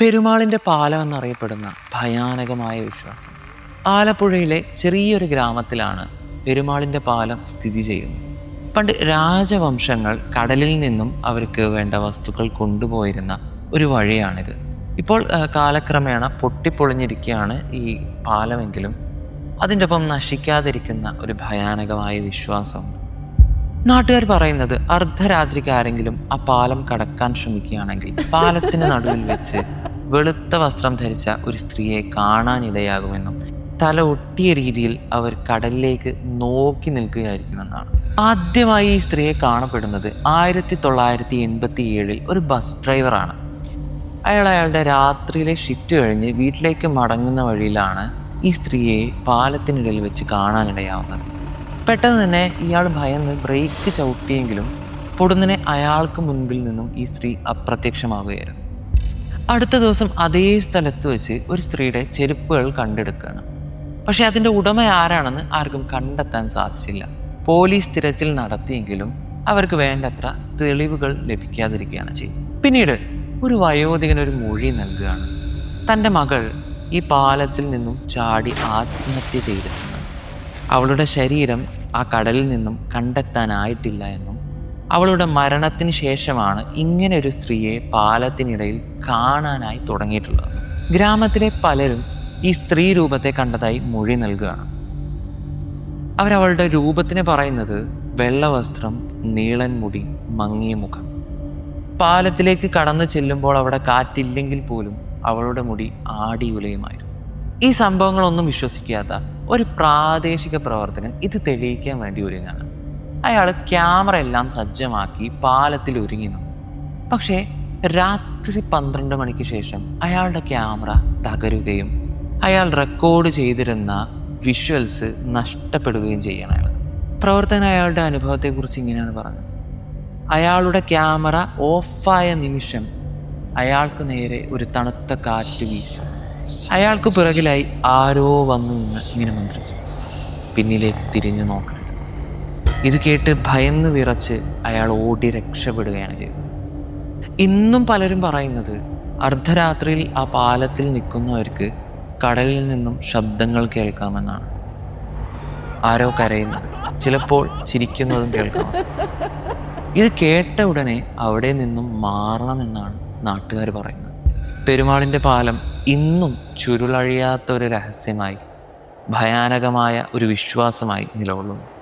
പെരുമാളിന്റെ പാലം എന്നറിയപ്പെടുന്ന ഭയാനകമായ വിശ്വാസം. ആലപ്പുഴയിലെ ചെറിയൊരു ഗ്രാമത്തിലാണ് പെരുമാളിന്റെ പാലം സ്ഥിതി ചെയ്യുന്നത്. പണ്ട് രാജവംശങ്ങൾ കടലിൽ നിന്നും അവർക്ക് വേണ്ട വസ്തുക്കൾ കൊണ്ടുപോയിരുന്ന ഒരു വഴിയാണിത്. ഇപ്പോൾ കാലക്രമേണ പൊട്ടിപ്പൊളിഞ്ഞിരിക്കുകയാണ് ഈ പാലമെങ്കിലും. അതിന്റെ ഒപ്പം നശിക്കാതിരിക്കുന്ന ഒരു ഭയാനകമായ വിശ്വാസമുണ്ട്. നാട്ടുകാർ പറയുന്നത് അർദ്ധരാത്രിക്ക് ആരെങ്കിലും ആ പാലം കടക്കാൻ ശ്രമിക്കുകയാണെങ്കിൽ പാലത്തിന് നടുവിൽ വെച്ച് വെളുത്ത വസ്ത്രം ധരിച്ച ഒരു സ്ത്രീയെ കാണാനിടയാകുമെന്നും തല ഒട്ടിയ രീതിയിൽ അവർ കടലിലേക്ക് നോക്കി നിൽക്കുകയായിരിക്കുമെന്നാണ്. ആദ്യമായി ഈ സ്ത്രീയെ കാണപ്പെടുന്നത് ആയിരത്തി തൊള്ളായിരത്തി എൺപത്തി ഏഴിൽ ഒരു ബസ് ഡ്രൈവറാണ്. അയാൾ അയാളുടെ രാത്രിയിലെ ഷിഫ്റ്റ് കഴിഞ്ഞ് വീട്ടിലേക്ക് മടങ്ങുന്ന വഴിയിലാണ് ഈ സ്ത്രീയെ പാലത്തിനിടയിൽ വെച്ച് കാണാനിടയാവുന്നത്. പെട്ടെന്ന് തന്നെ ഇയാൾ ഭയന്ന് ബ്രേക്ക് ചവിട്ടിയെങ്കിലും പൊടുന്നനെ അയാൾക്ക് മുൻപിൽ നിന്നും ഈ സ്ത്രീ അപ്രത്യക്ഷമാകുകയായിരുന്നു അടുത്ത ദിവസം അതേ സ്ഥലത്ത് വെച്ച് ഒരു സ്ത്രീയുടെ ചെരുപ്പുകൾ കണ്ടെടുക്കുകയാണ്. പക്ഷെ അതിന്റെ ഉടമ ആരാണെന്ന് ആർക്കും കണ്ടെത്താൻ സാധിച്ചില്ല. പോലീസ് തിരച്ചിൽ നടത്തിയെങ്കിലും അവർക്ക് വേണ്ടത്ര തെളിവുകൾ ലഭിക്കാതിരിക്കുകയാണ് ചെയ്തത്. പിന്നീട് ഒരു വയോധികൻ ഒരു മൊഴി നൽകുകയാണ്. തന്റെ മകൾ ഈ പാലത്തിൽ നിന്നും ചാടി ആത്മഹത്യ ചെയ്തിട്ടുണ്ട്. അവളുടെ ശരീരം ആ കടലിൽ നിന്നും കണ്ടെത്താനായിട്ടില്ല എന്നും അവളുടെ മരണത്തിന് ശേഷമാണ് ഇങ്ങനെ ഒരു സ്ത്രീയെ പാലത്തിനിടയിൽ കാണാനായി തുടങ്ങിയിട്ടുള്ളത്. ഗ്രാമത്തിലെ പലരും ഈ സ്ത്രീ രൂപത്തെ കണ്ടതായി മൊഴി നൽകുകയാണ്. അവരവളുടെ രൂപത്തിന് പറയുന്നത് വെള്ളവസ്ത്രം നീളൻ മുടി മങ്ങിയ മുഖം. പാലത്തിലേക്ക് കടന്നു ചെല്ലുമ്പോൾ അവിടെ കാറ്റില്ലെങ്കിൽ പോലും അവളുടെ മുടി ആടിയുലയുമായിരുന്നു. ഈ സംഭവങ്ങളൊന്നും വിശ്വസിക്കാത്ത ഒരു പ്രാദേശിക പ്രവർത്തകൻ ഇത് തെളിയിക്കാൻ വേണ്ടി ഒരുങ്ങാണ്. അയാൾ ക്യാമറ എല്ലാം സജ്ജമാക്കി പാലത്തിൽ ഒരുങ്ങി നിന്നു. പക്ഷേ രാത്രി പന്ത്രണ്ട് മണിക്ക് ശേഷം അയാളുടെ ക്യാമറ തകരുകയും അയാൾ റെക്കോർഡ് ചെയ്തിരുന്ന വിഷ്വൽസ് നഷ്ടപ്പെടുകയും ചെയ്യണം അയാൾ. പ്രവർത്തകൻ അയാളുടെ അനുഭവത്തെക്കുറിച്ച് ഇങ്ങനെയാണ് പറഞ്ഞത്. അയാളുടെ ക്യാമറ ഓഫായ നിമിഷം അയാൾക്ക് നേരെ ഒരു തണുത്ത കാറ്റ് വീശി. അയാൾക്ക് പിറകിലായി ആരോ വന്നു നിന്ന് ഇങ്ങനെ മന്ത്രിച്ചു. പിന്നിലേക്ക് തിരിഞ്ഞു നോക്കരുത് ഇത് കേട്ട് ഭയന്ന് വിറച്ച് അയാൾ ഓടി രക്ഷപ്പെടുകയാണ് ചെയ്തത്. ഇന്നും പലരും പറയുന്നത് അർദ്ധരാത്രിയിൽ ആ പാലത്തിൽ നിൽക്കുന്നവർക്ക് കടലിൽ നിന്നും ശബ്ദങ്ങൾ കേൾക്കാമെന്നാണ്. ആരോ കരയുന്നത്. ചിലപ്പോൾ ചിരിക്കുന്നതും കേൾക്കാം. ഇത് കേട്ട ഉടനെ അവിടെ നിന്നും മാറണമെന്നാണ് നാട്ടുകാർ പറയുന്നത്. പെരുമാളിന്റെ പാലം ഇന്നും ചുരുളഴിയാത്ത ഒരു രഹസ്യമായി ഭയാനകമായ ഒരു വിശ്വാസമായി നിലകൊള്ളുന്നു.